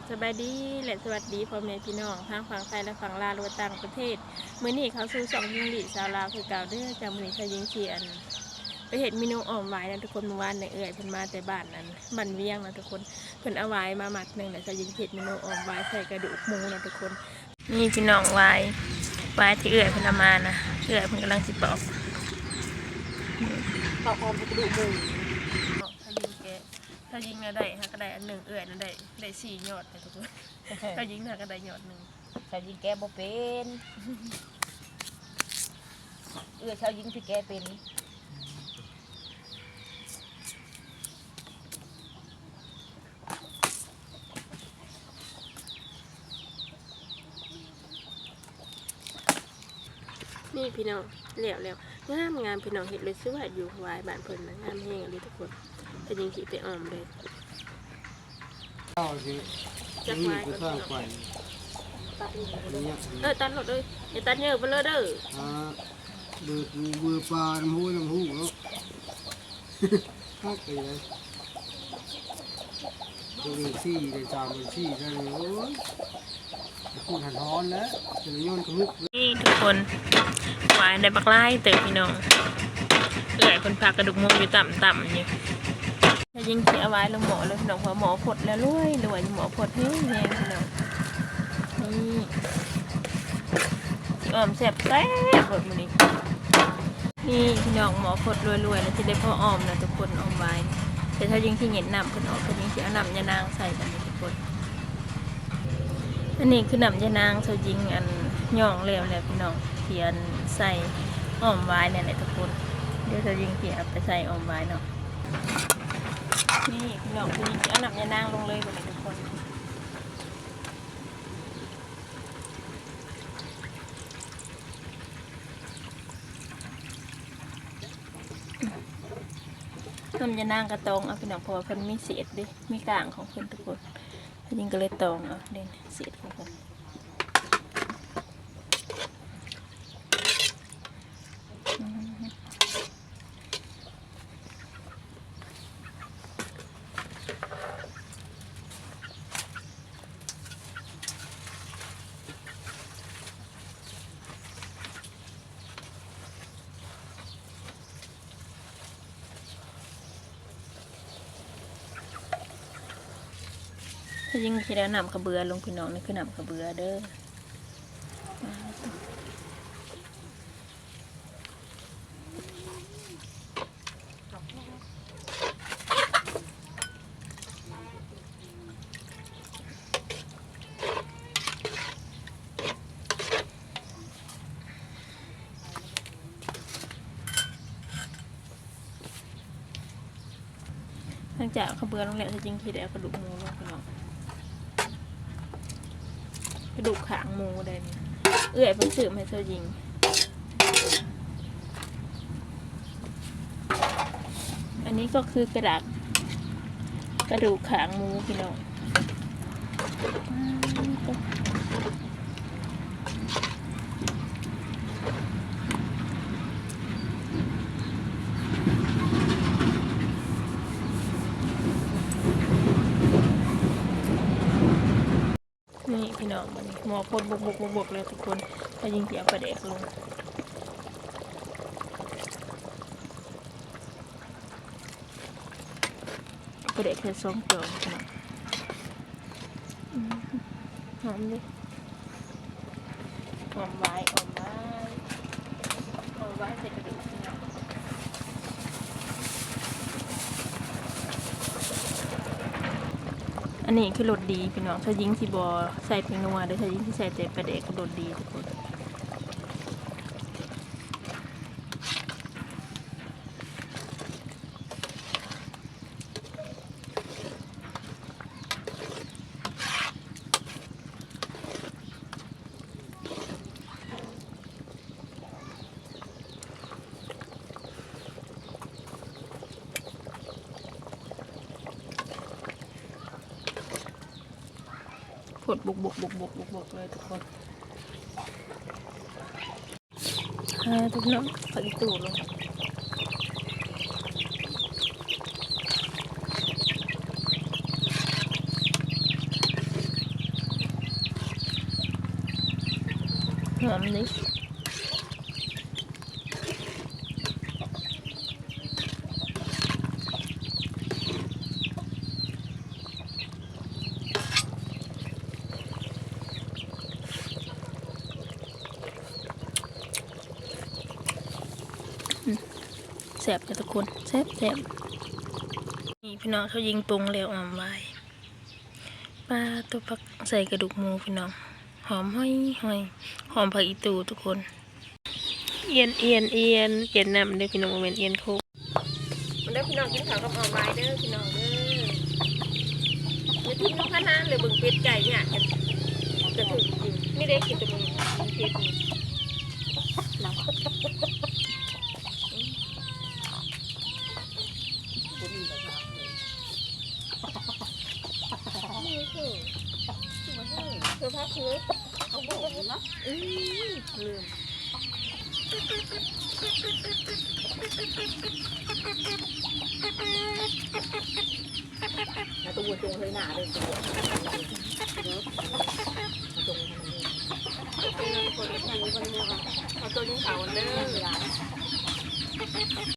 บสบายดีและสวัสดีพ่อแม่พี่น้องทั้งฝั่งไทยและฝั่งลาวรวต่างประเทศมื้อนี้เขาสู่สองยิงหลีชาวลาวคือเก่าเด้อจากมื้อนี้ชายิงเขียนไปเห็นเมนูอ่อมไว้นะทุกคนเมื่อวานในเอื่อยเพิ่นมาแต่บ้านนั้นบันเวียงนะทุกคนเพิ่นเอาไว้มาหมักหนึ่งแล้วชายิงเห็ดเมนูอ่อมไว้ใส่กระดูกหมูนะทุกคนนี่พี่น้องไว้ไว้ที่เอื่อยเพิ่นเอามานะเอื่อยเพิ่นกำลังสิปอกข้าวหอมกระดูกหมูายิงน่ะได้ฮะก็ได้อันหนึ่งเอื่อยน่ะได้ได้สี่ยอดนะทุกคนถ้ายิงน่ะก็ได้ยอดหนึ่งชาวยิงแกบ่เป็นเอื้อชาวยิงที่แกเป็นนี่พี่น้องแล้วแล้ว งามงามพี่น้องเห็ดเลยซื้อว่าอยู่วายบ้านเพิ่นนะงามแห้งเลยทุกคนถ้ายิงขีไปอ่อมเลยข้าวสิจักนี่ไว้คือก่อนสร้างพี่น้องไฟอันเนี้ยเออตันหมดเลยไอ้ตันเยอะไปเลยเด้ออ่าเบือปูเบือปลาน้ำหูน้ำหูเนาะฮักไปเลยตัวเองซี่ได้จามเป็นซี่ได้เลยโอ้ยจะพูดหั นี่ทุกคนวายได้บักไล่เต๋อพี่น้องเอื่อยคนพักกระดูกหมูอยู่ต่ำๆอยู่ถ้ายิงขีเอาไว้ลงหมอเลยพี่น้องพอหมอผดแล้วรวยรวยหมอผดแห้งแงพี่น้องนี่อ่อมแซ่บแซ่บแบบนี้นี่พี่น้องหมอพดรวยๆแล้วจะได้พ่อออมนะทุกคนออมไว้แต่ถ้ายิงที่เห็นนำคนออกคนยิ่งที่เอานำยานางใส่กันทุกคน อันนี้คือนำยานางเขายิงอันย่องเร็วแล้วพี่น้องเขียนใส่ออมไว้เนี่ยแหละทุกคนเดี๋ยวเขายิงเขียนไปใส่ออมไว้เนาะนี่พี่น้องคือยิงเอานำยานางลงเลยกันเลยทุกคนนำยานางกระตองเอาพี่น้องเพราะว่าเพิ่นมีเศษดิมีกลางของเพิ่นทุกคน ยิงก็เลยตองเอาเด่นเสียดเข้าไป ถ้ายิ่งที่แล้วนำกระเบือลงพี่น้องนี่คือนำกระเบือเด้อหลังจากเอากระเบือลงแล้วถ้ายิ่งที่แล้วกระดูกหมูลงพี่น้อง ระดูกขางหมูได้เนี่ยเอื้อยเพิ่งสืบให้เธอยิงอันนี้ก็คือกระดักกระดูกขางหมูพี่น้อง นี่พี่น้องมันหมอพดบกบกบกบกเลยทุกคนถ้ายิงเสียประเด็กลงประเด็กแค่สองตัวพี่น้องอืมหอมเลยหอมไว้หอมไว้หอมไว้ใส่กระดูกพี่น้ อันนี้คือรสดีพี่น้องถ้ายิงที่บอใส่เพียงนัวหรือถ้ายิงที่ใส่แต่ประเดกก็รสดีทุกคน ดบุกบุกบุกบุกบุกบุกเลยทุกคนฮาทุกน้องใส่ตูดลงหอมนิด แสบจ้ะทุกคนแสบแสบนี่พี่น้องเขายิงปรุงแล้วออมไว้ปลาตัวปักใส่กระดูกหมูพี่น้อง หอมห้อยห้อยหอมผักอีตูทุกคน เอียนเอียนเอียนเอียนนำเด้อพี่น้องบ่แม่นเอียนโคกมันได้อพี่น้องกินข้าวกับออมไว้เด้อพี่น้องเด้ออย่าทิ้งน้องพะนางเลยเบิ่งเป็ดไก่เนี่ยจะจะถึงอยู่นี่ได้กินแต่มึงเป็ดนี่เร คือคือพักคือเขาบอกนะอืมลืมนะตัวจงเลยหนาเลยตัวจงคนคนนี้คนนี้ค่ะตัวนี้เขาเลิก